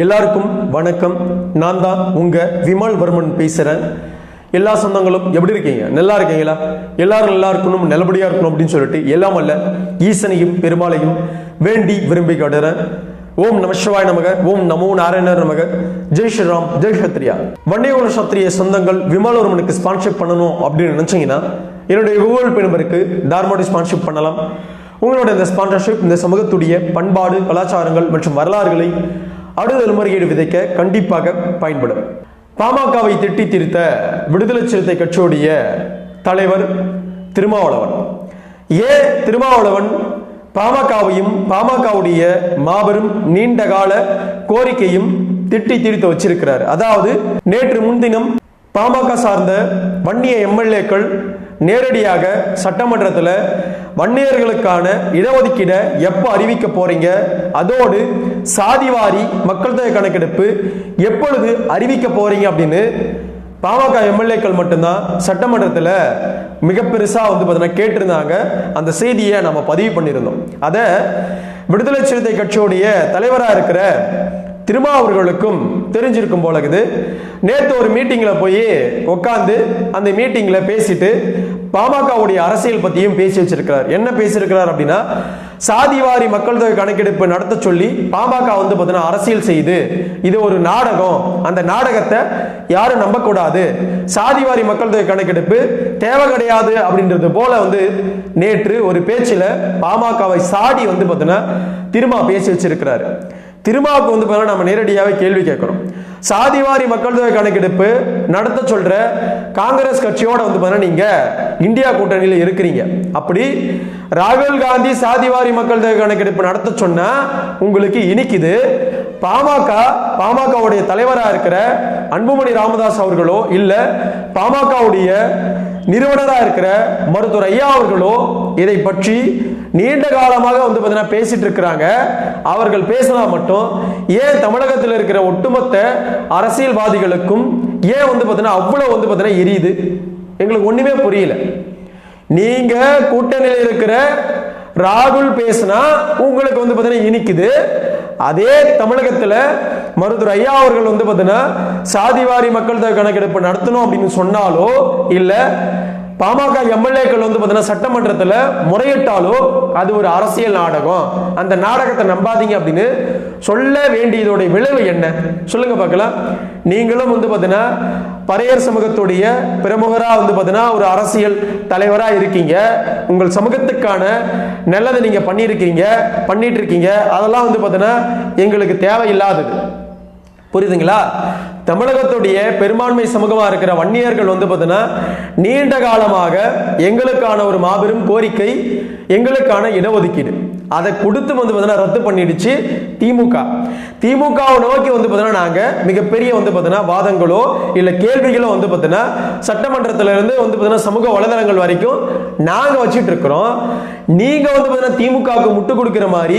எல்லாருக்கும் வணக்கம். நான் தான் உங்கள் விமல் வர்மன் பேசுகிறேன் எல்லா சொந்தங்களும் எப்படி இருக்கீங்க? நல்லா இருக்கீங்களா? எல்லாரும் நல்லா இருக்கணும் நல்லபடியாக இருக்கணும் அப்படின்னு சொல்லிட்டு எல்லாம் அல்ல ஈசனையும் பெருமாளையும் வேண்டி விரும்பி காட்டுறேன். ஓம் நமசிவாய நமக ஓம் நமோ நாராயணர் நமக. ஜெய் ஸ்ரீராம் ஜெய் சத்ரியா. வண்டியோட சத்திரிய சொந்தங்கள் விமலவர்மனுக்கு ஸ்பான்ஷிப் பண்ணணும் அப்படின்னு நினைச்சீங்கன்னா என்னுடைய கூகுள் பே நம்பருக்கு தார்மோடி ஸ்பான்ஷிப் பண்ணலாம். உங்களுடைய இந்த ஸ்பான்சர்ஷிப் இந்த சமூகத்துடைய பண்பாடு கலாச்சாரங்கள் மற்றும் வரலாறுகளை அடுதல் முறையீடு விதைக்க கண்டிப்பாக பயன்படும். பாமகவை திட்டி திருத்த விடுதலை சிறுத்தை கட்சியுடைய தலைவர் திருமாவளவன். ஏ. திருமாவளவன் பாமகவையும் பாமகவுடைய மாபெரும் நீண்டகால கோரிக்கையும் திட்டி தீர்த்து வச்சிருக்கிறார். அதாவது நேற்று முன்தினம் பாமக சார்ந்த வன்னிய எம்எல்ஏக்கள் நேரடியாக சட்டமன்றத்தில் வன்னியர்களுக்கான இடஒதுக்கீடை எப்போ அறிவிக்க போறீங்க? அதோடு சாதிவாரி மக்கள் தொகை கணக்கெடுப்பு எப்பொழுது அறிவிக்க போறீங்க அப்படின்னு பாமக எம்எல்ஏக்கள் மட்டும்தான் சட்டமன்றத்தில் மிக பெருசாக வந்து பார்த்தீங்கன்னா கேட்டிருந்தாங்க. அந்த செய்தியை நம்ம பதிவு பண்ணியிருந்தோம். அதை விடுதலை சிறுத்தை கட்சியுடைய தலைவராக இருக்கிற திருமாவர்களுக்கும் தெரிஞ்சிருக்கும் போல இருக்குது. நேற்று ஒரு மீட்டிங்கில் போய் உட்காந்து அந்த மீட்டிங்கில் பேசிட்டு பாமகவுடைய அரசியல் பற்றியும் பேசி வச்சிருக்கிறார். என்ன பேசியிருக்கிறார் அப்படின்னா சாதிவாரி மக்கள் தொகை கணக்கெடுப்பு நடத்த சொல்லி பாமக வந்து பார்த்தீங்கன்னா அரசியல் செய்து இது ஒரு நாடகம். அந்த நாடகத்தை யாரும் நம்பக்கூடாது. சாதிவாரி மக்கள் தொகை கணக்கெடுப்பு தேவை கிடையாது அப்படின்றது போல வந்து நேற்று ஒரு பேச்சில் பாமகவை சாடி வந்து பார்த்தீங்கன்னா திரும்ப பேசி வச்சிருக்கிறாரு. திருமாவுக்கு வந்து பார்த்தீங்கன்னா நம்ம நேரடியாகவே கேள்வி கேட்குறோம். சாதிவாரி மக்கள் தொகை கணக்கெடுப்பு நடத்த சொல்ற காங்கிரஸ் கட்சியோட வந்து பார்த்தீங்கன்னா நீங்க இந்தியா கூட்டணியில் இருக்கிறீங்க. அப்படி ராகுல் காந்தி சாதிவாரி மக்கள் தொகை கணக்கெடுப்பு நடத்த சொன்னா உங்களுக்கு இனிக்குது. பாமக பாமகவுடைய தலைவராக இருக்கிற அன்புமணி ராமதாஸ் அவர்களோ இல்ல பாமகவுடைய நிறுவனராக இருக்கிற மருத்துவர் ஐயா அவர்களோ இதை பற்றி நீண்ட காலமாக வந்து பார்த்தீங்கன்னா பேசிட்டு இருக்கிறாங்க. அவர்கள் பேசினா மட்டும் ஏன் தமிழகத்தில் இருக்கிற ஒட்டுமொத்த அரசியல்வாதிகளுக்கும் ஏன் வந்து பார்த்தீங்கன்னா அவ்வளவு வந்து பார்த்தீங்கன்னா எரியுது? எங்களுக்கு ஒண்ணுமே புரியல. நீங்க கூட்டணியில் இருக்கிற ராகுல் பேசினா உங்களுக்கு வந்து பார்த்தீங்கன்னா இனிக்குது. அதே தமிழகத்தில் மருத்துவர் ஐயா அவர்கள் வந்து பார்த்தீங்கன்னா சாதிவாரி மக்கள் தொகை கணக்கெடுப்பு நடத்தணும் அப்படின்னு சொன்னாலோ இல்லை பாமக எம்எல்ஏக்கள் வந்து பார்த்தீங்கன்னா சட்டமன்றத்தில் முறையிட்டாலோ அது ஒரு அரசியல் நாடகம். அந்த நாடகத்தை நம்பாதீங்க அப்படின்னு சொல்ல வேண்டியதோடைய விளைவு என்ன? சொல்லுங்க பார்க்கலாம். நீங்களும் வந்து பார்த்தீங்கன்னா பறையர் சமூகத்துடைய பிரமுகராக வந்து பார்த்தீங்கன்னா ஒரு அரசியல் தலைவராக இருக்கீங்க. உங்கள் சமூகத்துக்கான நல்லதை நீங்கள் பண்ணியிருக்கீங்க பண்ணிட்டு இருக்கீங்க. அதெல்லாம் வந்து பார்த்தீங்கன்னா எங்களுக்கு தேவையில்லாதது. புரியுதுங்களா? தமிழகத்துடைய பெரும்பான்மை சமூகமாக இருக்கிற வன்னியர்கள் வந்து பார்த்தீங்கன்னா நீண்ட காலமாக எங்களுக்கான ஒரு மாபெரும் கோரிக்கை எங்களுக்கான இடஒதுக்கீடு. அதை கொடுத்து வந்து பார்த்தீங்கன்னா ரத்து பண்ணிடுச்சு திமுக. திமுகவை நோக்கி வந்து பார்த்தீங்கன்னா நாங்கள் மிகப்பெரிய வந்து பார்த்தீங்கன்னா வாதங்களோ இல்லை கேள்விகளோ வந்து பார்த்தீங்கன்னா சட்டமன்றத்தில் இருந்து வந்து பார்த்தீங்கன்னா சமூக வலைதளங்கள் வரைக்கும் நாங்கள் வச்சுட்டு இருக்கிறோம். நீங்கள் வந்து பார்த்தீங்கன்னா திமுகவுக்கு முட்டு கொடுக்குற மாதிரி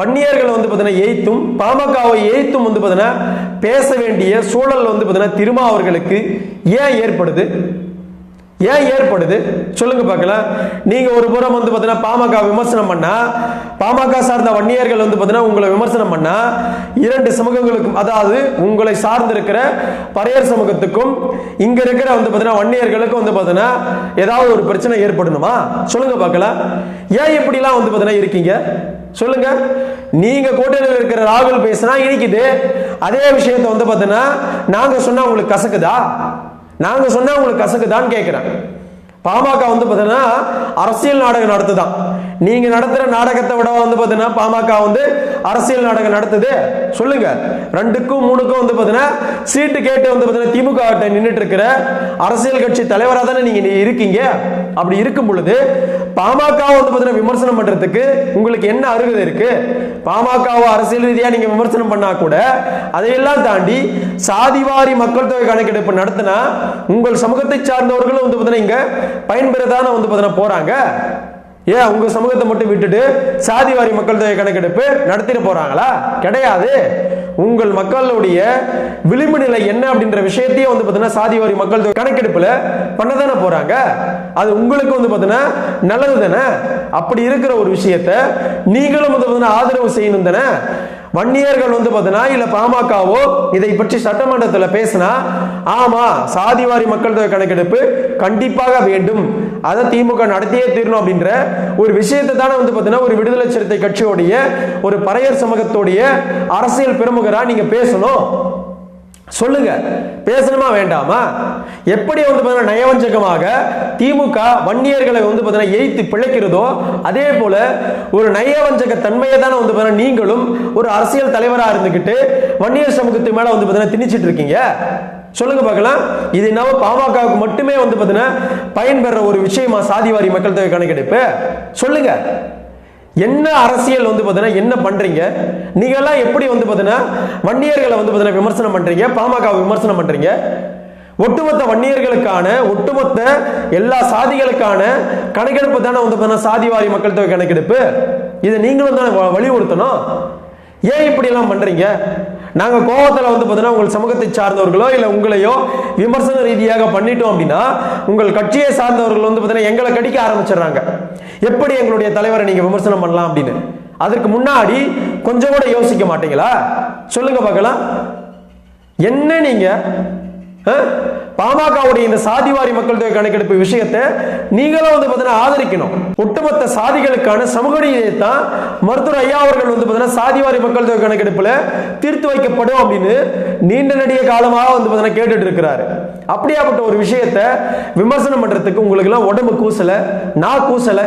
வன்னியர்கள் வந்து பார்த்தீங்கன்னா எய்த்தும் பாமகவை எய்த்தும் வந்து பார்த்தீங்கன்னா பேச வேண்டிய சூழல் வந்து பார்த்தீங்கன்னா திருமா அவர்களுக்கு ஏன் ஏற்படுது? ஏன் ஏற்படுது? சொல்லுங்க பார்க்கலாம். நீங்க ஒரு புறம் வந்து பார்த்தீங்கன்னா பாமக விமர்சனம் பண்ணா பாமக சார்ந்த வன்னியர்கள் வந்து பார்த்தீங்கன்னா உங்களை விமர்சனம் பண்ணா இரண்டு சமூகங்களுக்கும் அதாவது உங்களை சார்ந்திருக்கிற பறையர் சமூகத்துக்கும் இங்க இருக்கிற வந்து பார்த்தீங்கன்னா வன்னியர்களுக்கும் வந்து பார்த்தீங்கன்னா ஏதாவது ஒரு பிரச்சனை ஏற்படணுமா? சொல்லுங்க பார்க்கலாம். ஏன் இப்படிலாம் வந்து பார்த்தீங்கன்னா இருக்கீங்க? சொல்லுங்க. நீங்க கோட்டையில் இருக்கிற ராகுல் பேசினா இனிக்குது. அதே விஷயத்தை வந்து பார்த்தீங்கன்னா நாங்க சொன்னா உங்களுக்கு கசக்குதா? நாங்கள் சொன்னால் உங்களுக்கு கசக்குதான்னு கேட்குறேன் பாமக வந்து பார்த்தீங்கன்னா அரசியல் நாடகம் நடத்துதான். நீங்க நடத்துற நாடகத்தை விட வந்து பார்த்தீங்கன்னா பாமக வந்து அரசியல் நாடகம் நடத்துது. சொல்லுங்க. ரெண்டுக்கும் மூணுக்கும் வந்து பார்த்தீங்கன்னா சீட்டு கேட்டு வந்து பார்த்தீங்கன்னா திமுக கிட்ட நின்றுட்டு இருக்கிற அரசியல் கட்சி தலைவராக தானே நீங்க இருக்கீங்க? அப்படி இருக்கும் பொழுது பாமக வந்து பார்த்தீங்கன்னா விமர்சனம் பண்றதுக்கு உங்களுக்கு என்ன அருகதை இருக்கு? பாமகவை அரசியல் ரீதியா நீங்க விமர்சனம் பண்ணா கூட அதையெல்லாம் தாண்டி சாதிவாரி மக்கள் தொகை கணக்கெடுப்பு நடத்தினா உங்கள் சமூகத்தை சார்ந்தவர்களும் வந்து பார்த்தீங்கன்னா இங்க பயன்பெறதான வந்து பார்த்தீங்கன்னா போறாங்க. ஏன்? உங்க சமூகத்தை மட்டும் விட்டுட்டு சாதிவாரி மக்கள் தொகை கணக்கெடுப்பு நடத்திட்டு போறாங்களா? கிடையாது. உங்கள் மக்களுடைய விளிம்பு நிலை என்ன அப்படின்ற விஷயத்தையே வந்து பார்த்தீங்கன்னா சாதிவாரி மக்கள் தொகை பண்ண பண்ணதானே போகிறாங்க அது உங்களுக்கு வந்து பார்த்தீங்கன்னா நல்லது தானே? அப்படி இருக்கிற ஒரு விஷயத்த நீங்களும் வந்து பார்த்தீங்கன்னா ஆதரவு செய்யணும் தானே? வன்னியர்கள் வந்து பார்த்தீங்கன்னா இல்லை பாமகவோ இதை பற்றி சட்டமன்றத்தில் பேசினா ஆமாம் சாதிவாரி மக்கள் தொகை கணக்கெடுப்பு கண்டிப்பாக வேண்டும். அதை திமுக நடத்தியே தீரணும் அப்படின்ற ஒரு விஷயத்தை தானே வந்து பார்த்தீங்கன்னா ஒரு விடுதலை சிறுத்தை கட்சியோடைய ஒரு பறையர் சமூகத்தோடைய அரசியல் பிரமுகராக நீங்கள் பேசணும். சொல்லுங்க. பேசணுமா வேண்டாமா? எப்படி வந்து பார்த்தீங்கன்னா நயவஞ்சகமாக திமுக வன்னியர்களை வந்து பார்த்தீங்கன்னா எய்த்து பிழைக்கிறதோ அதே போல ஒரு நயவஞ்சக தன்மையை தானே வந்து பார்த்தீங்கன்னா நீங்களும் ஒரு அரசியல் தலைவராக இருந்துக்கிட்டு வன்னியர் சமூகத்து மேல வந்து பார்த்தீங்கன்னா திணிச்சிட்டு இருக்கீங்க. சொல்லுங்க பார்க்கலாம். இது என்னவோ பாமகவுக்கு மட்டுமே வந்து பார்த்தீங்கன்னா பயன்பெற ஒரு விஷயமா சாதிவாரி மக்கள் தொகை கணக்கெடுப்பு சொல்லுங்க. என்ன அரசியல் வந்து பார்த்தீங்கன்னா என்ன பண்றீங்க? நீங்க எல்லாம் எப்படி வந்து பார்த்தீங்கன்னா வன்னியர்களை வந்து பார்த்தீங்கன்னா விமர்சனம் பண்றீங்க? பாமக விமர்சனம் பண்றீங்க? ஒட்டுமொத்த வன்னியர்களுக்கான ஒட்டுமொத்த எல்லா சாதிகளுக்கான கணக்கெடுப்பு தானே வந்து பார்த்தீங்கன்னா சாதிவாரி மக்கள் தொகை கணக்கெடுப்பு. இதை நீங்களும் தானே வ- வலியுறுத்தணும். ஏன் இப்படி எல்லாம் பண்றீங்க? நாங்கள் கோபத்தில் வந்து பார்த்தீங்கன்னா உங்கள் சமூகத்தை சார்ந்தவர்களோ இல்லை உங்களையோ விமர்சன ரீதியாக பண்ணிட்டோம் அப்படின்னா உங்கள் கட்சியை சார்ந்தவர்கள் வந்து பார்த்தீங்கன்னா எங்களை கடிக்க ஆரம்பிச்சிடுறாங்க. எப்படி எங்களுடைய தலைவரை நீங்கள் விமர்சனம் பண்ணலாம் அப்படின்னு? அதற்கு முன்னாடி கொஞ்சம் கூட யோசிக்க மாட்டீங்களா? சொல்லுங்க பார்க்கலாம். என்ன நீங்கள் பாமகவுடைய இந்த சாதிவாரி மக்கள் தொகை கணக்கெடுப்பு விஷயத்தை நீங்களும் வந்து பார்த்தீங்கன்னா ஆதரிக்கணும். ஒட்டுமொத்த சாதிகளுக்கான சமூக நீதியை தான் மருத்துவர் ஐயா அவர்கள் வந்து பார்த்தீங்கன்னா சாதிவாரி மக்கள் தொகை கணக்கெடுப்புல தீர்த்து வைக்கப்படும் அப்படின்னு நீண்ட நெடிய காலமாக வந்து பார்த்தீங்கன்னா கேட்டுட்டு இருக்கிறாரு. அப்படியாப்பட்ட ஒரு விஷயத்தை விமர்சனம் பண்றதுக்கு உங்களுக்கு எல்லாம் உடம்பு கூசல நான் கூசல.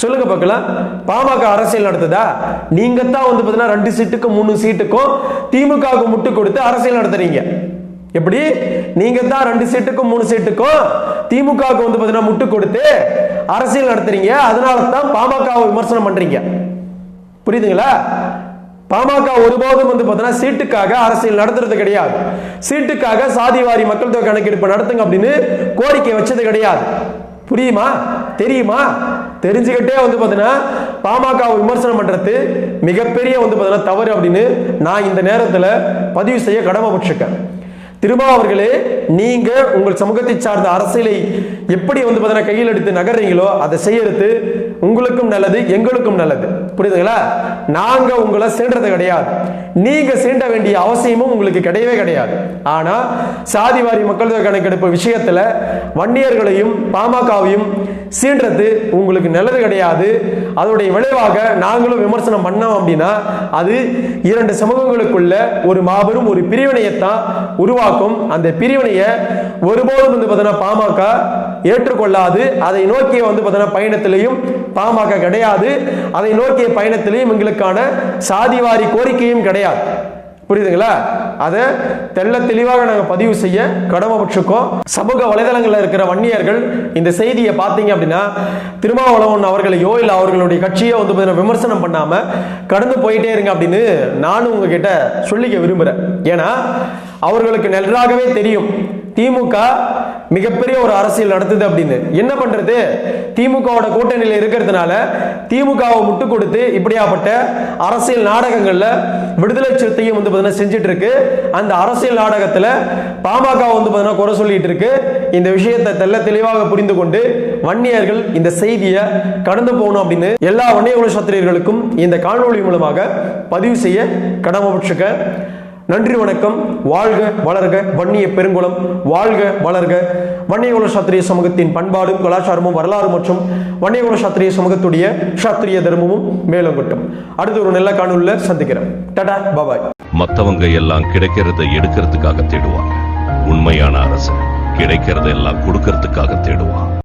சொல்லுங்க பார்க்கலாம். பாமக அரசியல் நடத்துதா? நீங்க தான் வந்து பார்த்தீங்கன்னா ரெண்டு சீட்டுக்கும் மூணு சீட்டுக்கும் திமுகவுக்கு முட்டு கொடுத்து அரசியல் நடத்துறீங்க. எப்படி? நீங்க தான் ரெண்டு சீட்டுக்கும் மூணு சீட்டுக்கும் திமுகவுக்கு வந்து பார்த்தீங்கன்னா முட்டு கொடுத்து அரசியல் நடத்துறீங்க. அதனால தான் பாமகவை விமர்சனம் பண்றீங்க. புரியுதுங்களா? பாமக ஒருபோதும் வந்து பார்த்தீங்கன்னா சீட்டுக்காக அரசியல் நடத்துறது கிடையாது. சீட்டுக்காக சாதிவாரி மக்கள் தொகை கணக்கெடுப்பு நடத்துங்க அப்படின்னு கோரிக்கை வச்சது கிடையாது. புரியுமா? தெரியுமா? தெரிஞ்சுக்கிட்டே வந்து பார்த்தீங்கன்னா பாமக விமர்சனம் பண்றது மிகப்பெரிய வந்து பார்த்தீங்கன்னா தவறு அப்படின்னு நான் இந்த நேரத்தில் பதிவு செய்ய கடமைப்பட்டிருக்கேன். திருமா அவர்களே நீங்க உங்கள் சமூகத்தை சார்ந்த அரசியலை எப்படி வந்து பார்த்தீங்கன்னா கையில் எடுத்து நகர்றீங்களோ அதை செய்யறது உங்களுக்கும் நல்லது எங்களுக்கும் நல்லது. புரியுதுங்களா? நாங்க உங்களை சீண்டது கிடையாது. நீங்க சீண்ட வேண்டிய அவசியமும் உங்களுக்கு கிடையவே கிடையாது. ஆனா சாதிவாரி மக்கள் தொகை கணக்கெடுப்பு விஷயத்துல வன்னியர்களையும் பாமகவையும் சீன்றது உங்களுக்கு நல்லது கிடையாது. அதோடைய விளைவாக நாங்களும் விமர்சனம் பண்ணோம் அப்படின்னா அது இரண்டு சமூகங்களுக்குள்ள ஒரு மாபெரும் ஒரு பிரிவினையைத்தான் உருவாக்கும். அந்த பிரிவினையை ஒருபோதும் வந்து பார்த்தீங்கன்னா பாமக ஏற்றுக்கொள்ளாது. அதை நோக்கிய வந்து பார்த்தீங்கன்னா பயணத்திலையும் பாமக கிடையாது. அதை நோக்கிய பயணத்திலையும் எங்களுக்கான சாதிவாரி கோரிக்கையும் கிடையாது. புரியுதுங்களா? அதை தெல்ல தெளிவாக நாங்கள் பதிவு செய்ய கடமைப்பட்டிருக்கோம். சமூக வலைதளங்களில் இருக்கிற வன்னியர்கள் இந்த செய்தியை பார்த்தீங்க அப்படின்னா திருமாவளவன் அவர்களையோ இல்லை அவர்களுடைய கட்சியோ வந்து பார்த்தீங்கன்னா விமர்சனம் பண்ணாமல் கடந்து போயிட்டே இருங்க அப்படின்னு நானும் உங்ககிட்ட சொல்லிக்க விரும்புகிறேன் ஏன்னா அவர்களுக்கு நன்றாகவே தெரியும். திமுக மிகப்பெரிய ஒரு அரசியல் நடத்துது அப்படின்னு. என்ன பண்றது? திமுகவோட கூட்டணியில் இருக்கிறதுனால திமுகவை முட்டு கொடுத்து இப்படியாப்பட்ட அரசியல் நாடகங்கள்ல விடுதலை சிறுத்தையும் வந்து பார்த்தீங்கன்னா செஞ்சுட்டு இருக்கு அந்த அரசியல் நாடகத்துல பாமக வந்து பார்த்தீங்கன்னா குறை சொல்லிட்டு இருக்கு இந்த விஷயத்தை தெல்ல தெளிவாக புரிந்து கொண்டு வன்னியர்கள் இந்த செய்தியை கடந்து போகணும் அப்படின்னு எல்லா வன்னிய குல சத்திரியர்களுக்கும் இந்த காணொளி மூலமாக பதிவு செய்ய கடமைப்பட்டிருக்கேன் நன்றி வணக்கம். வாழ்க வளர்க வன்னிய பெருங்குளம். வாழ்க வளர்க. வன்னியகுல சாத்திரிய சமூகத்தின் பண்பாடும் கலாச்சாரமும் வரலாறு மற்றும் வன்னியகுல சாத்திரிய சமூகத்துடைய சாத்திரிய தர்மமும் மேலோங்கட்டும் அடுத்து ஒரு நல்ல காணொலியில் சந்திக்கிறேன். டடா பாபாய். மத்தவங்க எல்லாம் கிடைக்கிறத எடுக்கிறதுக்காக தேடுவாங்க. உண்மையான அரசன் கிடைக்கிறதெல்லாம் கொடுக்கறதுக்காக தேடுவான்.